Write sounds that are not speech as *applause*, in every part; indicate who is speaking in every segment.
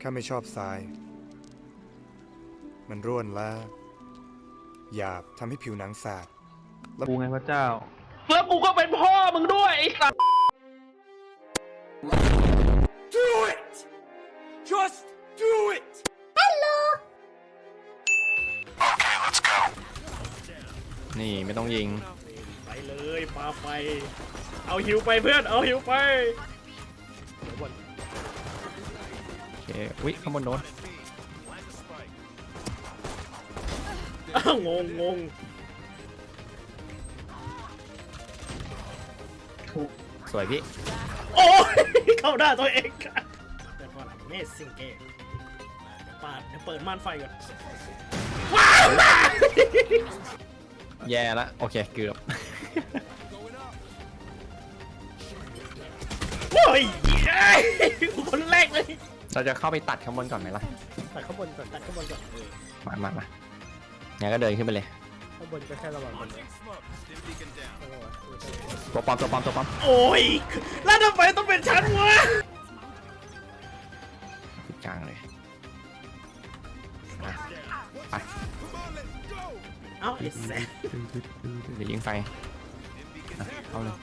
Speaker 1: ข้าไม่ชอบทราย มันร่วนและหยาบทำให้ผิวหนังสาด
Speaker 2: กูไงพระเจ้า
Speaker 3: แล้วกูก็เป็นพ่อมึงด้วยไอ้สัส
Speaker 4: Do it! Just do it!
Speaker 5: นี่ไม่ต้องยิง
Speaker 3: ไปเลยปาไฟเอาหิวไปเพื่อน เอาหิวไป
Speaker 5: วิข้างบนโดน
Speaker 3: อ้าวงงงง
Speaker 5: สวยพี่
Speaker 3: โอ้ยเข้าหน้าตัวเองค่ะเปิดก่อนเมสซิงเกเดี๋ยวปาดเดี๋ยวเปิดม่านไฟก่อน
Speaker 5: แย่ละโอเคเกือบ
Speaker 3: โอ้ยเย้ยคนแรกเลย
Speaker 5: เราจะเข้าไปตัดข้างบนก่อนไหมล่ะ
Speaker 3: ตัดข้างบนก่อนตัดข้างบนก่อนเออ
Speaker 5: มามามางั้นก็เดินขึ้นไปเลย
Speaker 3: ข้างบนก็แค่ระวังมัน
Speaker 5: ตัวปลอมตัวปลอมตัวปลอม
Speaker 3: โอ้ย แล้วทำไมต้องเป็นฉันวะ
Speaker 5: ติดกลางเลยมาไป
Speaker 3: เอ้าไอ้แซ่
Speaker 5: เดี๋ยวยิงไฟอะเข้าเลย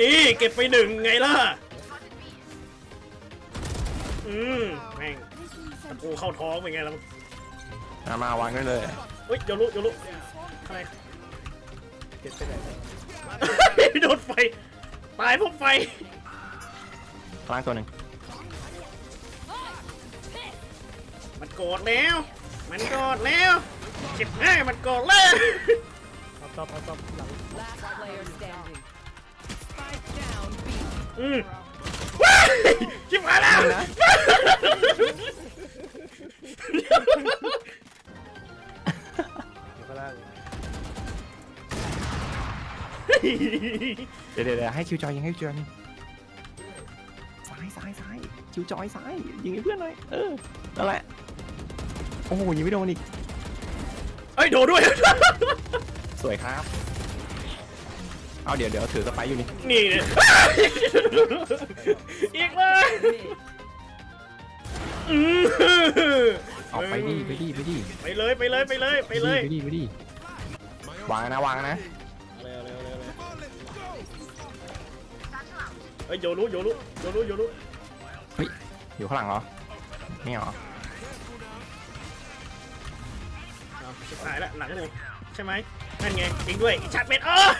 Speaker 3: นี่เก็บไปหนึ่งไงล่ะ อืมแม่งตะปูเข้าท้องเป็นไงล่ะมึง
Speaker 5: มามาวางได้เลย
Speaker 3: เฮ้ยโยรุโยรุอะไรเก็บไปไหนโดนไฟ ตายเพราะไฟ
Speaker 5: ข้างล่างตัวหนึ่ง
Speaker 3: มันโกรธแล้ว มันโกรธแล้วเก็บง่ายมันโกรธแล้ว
Speaker 6: Last player standing. Spike down B.
Speaker 3: อืมว้ายชิบหายแล้ว
Speaker 5: เดี๋ยวเดี๋ยวเดี๋ยวให้คิวจอยยิงให้คิวจอยยิงซ้ายซ้ายซ้ายคิวจอยซ้ายยิงให้เพื่อนหน่อยเออนั่นแหละโอ้โหยิงไม่โดนอีก
Speaker 3: เฮ้ยโดนด้วย
Speaker 5: สวยครับ เอาเดี๋ยวเดี๋ยวถือสไปร์อยู่นี่
Speaker 3: นี่เนี่ยอีกเลย
Speaker 6: Mid.
Speaker 3: อืม
Speaker 5: เอาไปดิไปดิไปดิ
Speaker 3: ไปเลยไปเลยไปเลยไปเลย
Speaker 5: ไปดิไปดิวางนะวางนะ
Speaker 3: เร็วเร็วเร็วเร็วเฮ้ยโยรุโยรุโยรุโยรุ
Speaker 5: เฮ้ยอยู่ข้างหลังเหรอไม่เหรอ
Speaker 3: เอาชิบหายละหลังหนูใช่ไหมนั่นไงจริงด้วยอีชาร์จเป็นเออ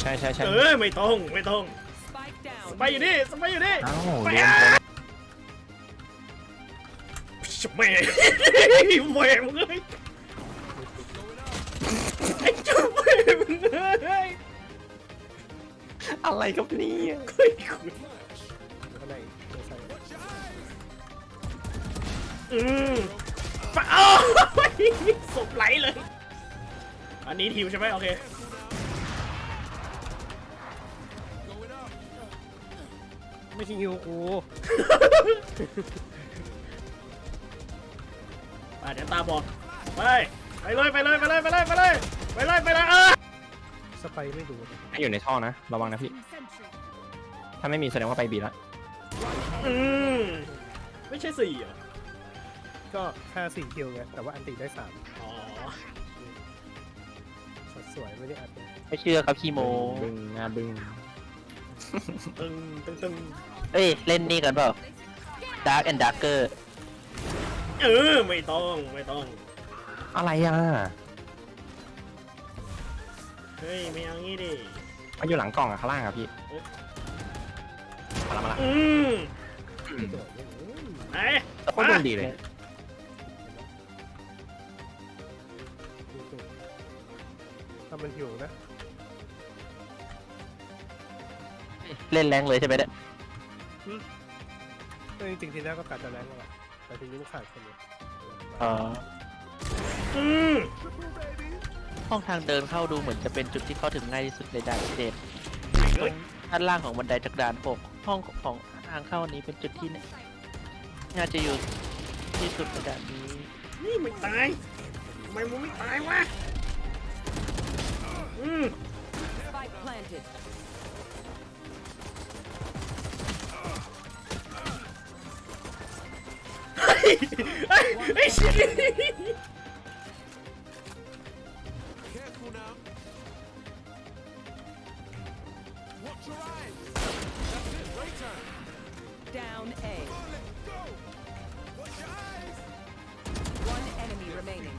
Speaker 5: ใช่ใช่ใช่
Speaker 3: เออไม่ต้องไม่ต้อง
Speaker 6: Spike down.
Speaker 3: สไปอยู่นี่สไปอยู่นี่
Speaker 5: เอ้า
Speaker 3: ไป
Speaker 5: โดน
Speaker 3: อะ
Speaker 5: คน
Speaker 3: แม่แม่มึงเอ้ยไอ้จุ๊บแม่มึงเอ้ย
Speaker 5: อะไรครับเนี่ย
Speaker 3: เฮ้ยคุณอืมปะเอาศพไหลเลย อันนี้ทิวใช่ไหมโอเค
Speaker 2: ไม่ใช่ฮิวกู
Speaker 3: อะเดี๋ยวตาบอกไปไปเลยไปเลยไปเลยไปเลยไปเลยไปเลยไปเลยเออ
Speaker 2: สไปไม่ดู
Speaker 5: ให้อยู่ในท่อนะ ระวังนะพี่ ถ้าไม่มีแสดงว่าไปบีละ
Speaker 3: อืมไม่ใช่สี่เหรอ
Speaker 2: ก็แค่สี่คิวไงแต่ว่าอันติได้สาม
Speaker 3: อ๋อ
Speaker 2: สัดสวยไม่ได้อัดเลย
Speaker 7: ไม่เชื่อครับขี้โม
Speaker 5: บึงงาบึง
Speaker 3: ตึงตึงตึง
Speaker 7: เอ้ยเล่นนี่กันเปล่า Dark and Darker
Speaker 3: เออไม่ต้องไม่ต้อง
Speaker 5: อะไรอะ
Speaker 3: เฮ้ยไม่เอางี้ดิ
Speaker 5: มันอยู่หลังกล่องอะข้างล่างอะพี่มาละมาละ
Speaker 3: อืมไหน
Speaker 5: โคตรดวงดีเลย
Speaker 2: ถ้ามันหิวนะ
Speaker 7: เล่นแรงเลยใช่ไหมเนี่ย
Speaker 2: ก็จริงๆทีแรกก็กัดจะแรงแล้วแหละแต่ทีนี้มันขาดคนเดียว
Speaker 7: อ๋อ
Speaker 3: อืม
Speaker 7: ห้องทางเดินเข้าดูเหมือนจะเป็นจุดที่เข้าถึงง่ายที่สุดในด่านเจ็ด
Speaker 3: เฮ้ย
Speaker 7: ด้านล่างของบันไดจากด่านหกห้องของทางเข้านี้เป็นจุดที่น่าจะอยู่ที่สุดในด่านนี้
Speaker 3: นี่ไม่ตายทำไมมึงไม่ตายวะอืม
Speaker 4: Go. Watch your eyes.
Speaker 6: One enemy remaining.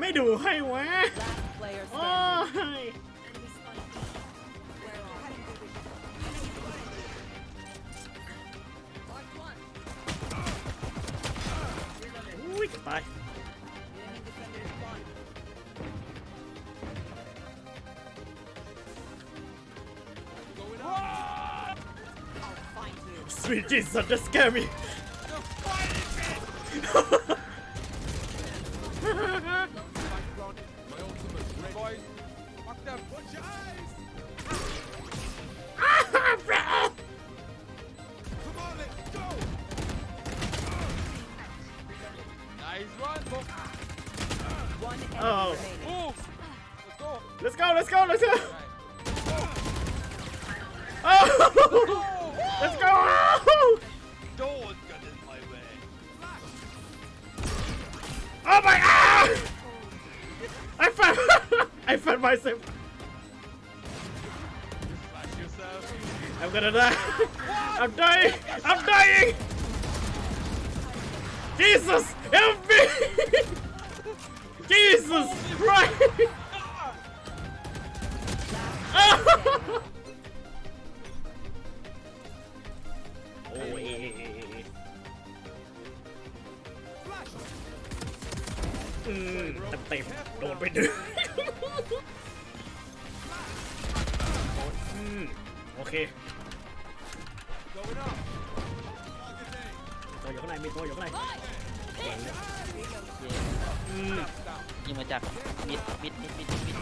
Speaker 3: ไม่ดูให้วะ
Speaker 6: Last player
Speaker 3: โอ้
Speaker 6: standing.
Speaker 3: ย อุ้ยจะตาย Sweet Jesus, just scare me.
Speaker 4: One.
Speaker 6: Enemy
Speaker 3: Oh.
Speaker 6: remaining.
Speaker 4: Let's go.
Speaker 3: Let's go, let's go.
Speaker 4: Right.
Speaker 3: Oh! Let's go!
Speaker 4: Get in my way.
Speaker 3: Oh my god! I found *laughs* I found myself. I'm gonna die. I'm dying. I'm dying. Jesus, help me! Jesus Christ! โอ้ยอืมเต็มๆโดนไปดึงอืมโอเค อยู่ข้างในอืม
Speaker 7: ยิงมาจากมิดมิดมิดมิดมิด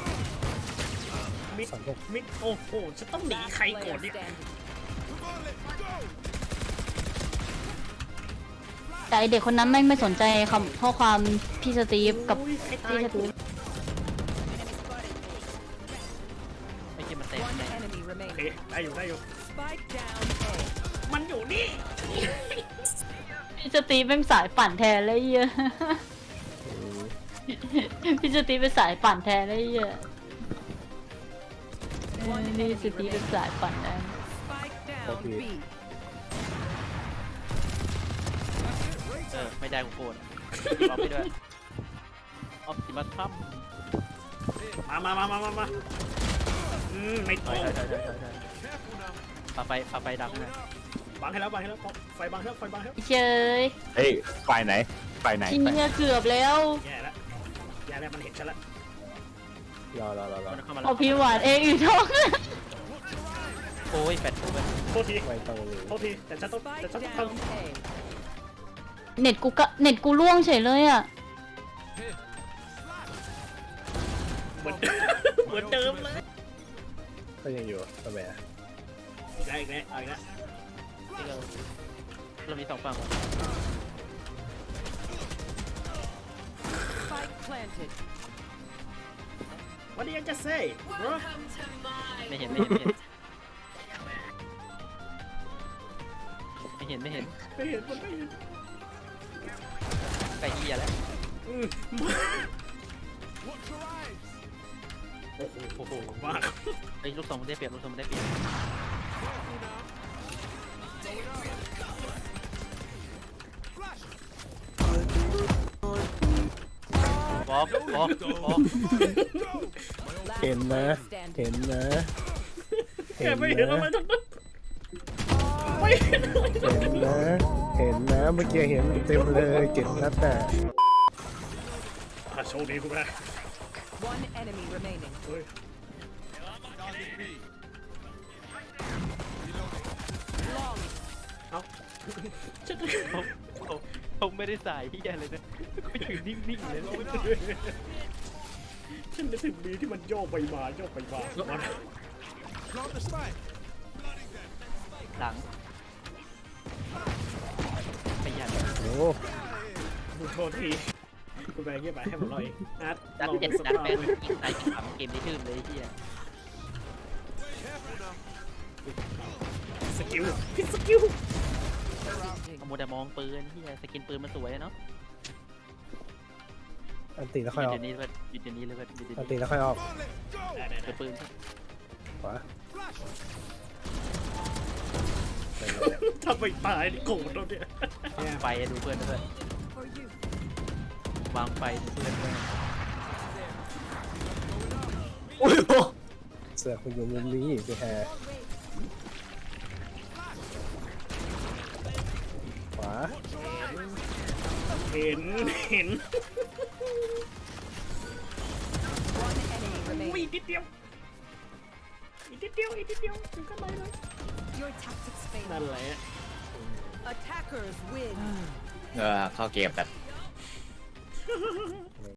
Speaker 3: มิดมิดโอ้โหจะต้องหนี
Speaker 6: Last
Speaker 3: ใคร
Speaker 6: player
Speaker 3: ก่อนเนี่ย
Speaker 6: standing.
Speaker 4: Come on, let's go.
Speaker 8: แต่ไอ้เด็กคนนั้นแม่งไม่สนใจคำข้อความพี่สตีฟกับ
Speaker 3: อุ้ยใครตา
Speaker 8: พี่
Speaker 3: ย
Speaker 8: สตีฟ
Speaker 7: ไม่ใช่มันเต็ม
Speaker 6: One
Speaker 7: เลย
Speaker 6: enemy
Speaker 3: โอเค
Speaker 6: remaining.
Speaker 3: ได้อยู่ได้อยู่
Speaker 6: Spike down A.
Speaker 3: มันอยู่นี่
Speaker 8: พี่สตีฟเป็นสายปั่นแทนเลยเหี้ยอะพี่สตีฟเป็นสายปั่นแทนเลยเหี้ยอะเออพี่สตีฟเป็นสายปั่นแทน
Speaker 6: Spike down B.
Speaker 7: เออ ไม่ได้กูโกรธรอไปด้วยออปติมัสพัม
Speaker 3: มามามามามามาอืมไม่
Speaker 7: ถ
Speaker 3: ต้
Speaker 7: อ
Speaker 3: อยง
Speaker 7: ถอยถอยถอยถอยถอย
Speaker 4: Careful now.
Speaker 7: ปาไฟปาไฟดังนะ
Speaker 3: บังให้แล้วบังให้แล้วไฟบังให้แล้วไฟบังให้แล้ว
Speaker 8: เชย
Speaker 5: เฮ้ยฝ่ายไหนฝ่ายไหน
Speaker 8: ทีนี้เกือบแล้ว
Speaker 3: แย่แล้วแย่แล้วมันเห็นฉันแล้ว
Speaker 5: รอรอรอรอ
Speaker 7: มันเข้ามาแล้
Speaker 8: เอา
Speaker 7: ว
Speaker 8: พี่หวานเองอีกท้อง
Speaker 7: โอ้ยแฟดกูไป
Speaker 3: โทษที
Speaker 5: ไม่ต้องเลย
Speaker 3: โทษทีแต่ฉันต้องแต่
Speaker 6: Spike
Speaker 3: ฉันต้องท
Speaker 6: down A.
Speaker 8: เน็ตกูกะเน็ตกูล่วงเฉยเลยอะำ
Speaker 3: เหมือน เหมือนเดิมเลย
Speaker 5: ก็ยังอยู่ทำไมอะ
Speaker 3: ได้อีกแล้วเอาอีกแล้ว
Speaker 7: ที่เราเรามีสองฝั่งว่ะ
Speaker 6: Spike planted.
Speaker 3: What did you just say bro
Speaker 7: ไม่เห็นไม่เห็นไม่เห็นไม่เห็น
Speaker 3: ไม่เห็นมันไม่เห็น
Speaker 7: ไก่เหี้ยแล้ว
Speaker 3: อืม
Speaker 4: Watch your eyes.
Speaker 3: โอ้โหโอ้โหมาก
Speaker 7: ไอ้ยลูกสองมันได้เปรียบลูกสองมันได้เปรียบ
Speaker 4: Careful now.
Speaker 7: อกบอกบอก
Speaker 6: Last
Speaker 2: เห็นนะ
Speaker 6: player standing.
Speaker 2: เห็นนะ
Speaker 3: แกไม่เห็นอะไรทั้งนั้นไม่เห็นอะไรทั้ง
Speaker 2: เห็
Speaker 3: นั้น
Speaker 2: นนะ เห็นนะ เมื่อกี้เห็นเต็มเลยเจ็ดนัดแต่
Speaker 3: อะโชคดีคุณแม่
Speaker 6: One enemy remaining.
Speaker 3: เฮ้ย
Speaker 4: Target B.
Speaker 6: Long.
Speaker 3: เอ้า ฉัน
Speaker 7: ผมผมผมไม่ได้สายพี่แกเลยนะก็อยู่นิ่งๆเลย
Speaker 3: ฉันนึกถึงมีที่มันโยกไปมาโยกไปมามัน
Speaker 4: Plant the spike.
Speaker 7: หลังไปยัน
Speaker 2: โอ้
Speaker 3: ดูโทษทีคุณแม่เงียบไปให้ผมหน่อยอาร์ต
Speaker 7: ดัด
Speaker 3: ลอง
Speaker 7: เจ็ด
Speaker 3: ดูส
Speaker 7: ดัด
Speaker 3: ภาพ
Speaker 7: แปดยิงตายยิงขำเกมนี้ทื่นเลยไอ้เฮีย
Speaker 3: สกิลพิดสกิล
Speaker 7: เอามัวแต่มองปืนที่สกินปืนมันสวยอะเนาะ
Speaker 2: อันติแล้ว
Speaker 7: ห
Speaker 2: ค่อย
Speaker 7: ยุ
Speaker 2: อ
Speaker 7: ด
Speaker 2: อก
Speaker 7: เดี๋ยวนี้เลยหยุดเดี๋ยวนี้เลยเว้ยหยุดเดี๋ยว
Speaker 2: อัน
Speaker 7: นี้
Speaker 2: ติแล้วค่อยออก
Speaker 3: ได้ได้
Speaker 7: เดี๋ยวปืน
Speaker 2: ขวา
Speaker 3: ทำไมตายนี่โกรธเราเนี่ย
Speaker 7: ไฟดูเพื่อนด้วย
Speaker 6: For you.
Speaker 7: วางไฟดูเพื่อนด้วย
Speaker 2: เสือกคุณอยู่มุมนี้พี่แฮร์ข
Speaker 3: เห็น เห็น
Speaker 6: One enemy
Speaker 3: อุ้ย
Speaker 6: remaining.
Speaker 3: นิดเดียว อีกนิดเดียว อีกนิดเดียวถึงกันเลยเลย
Speaker 6: Your tactics
Speaker 3: นั่
Speaker 6: failed.
Speaker 3: นแหละ
Speaker 6: Attackers win.
Speaker 9: เออเข้าเกมแบบ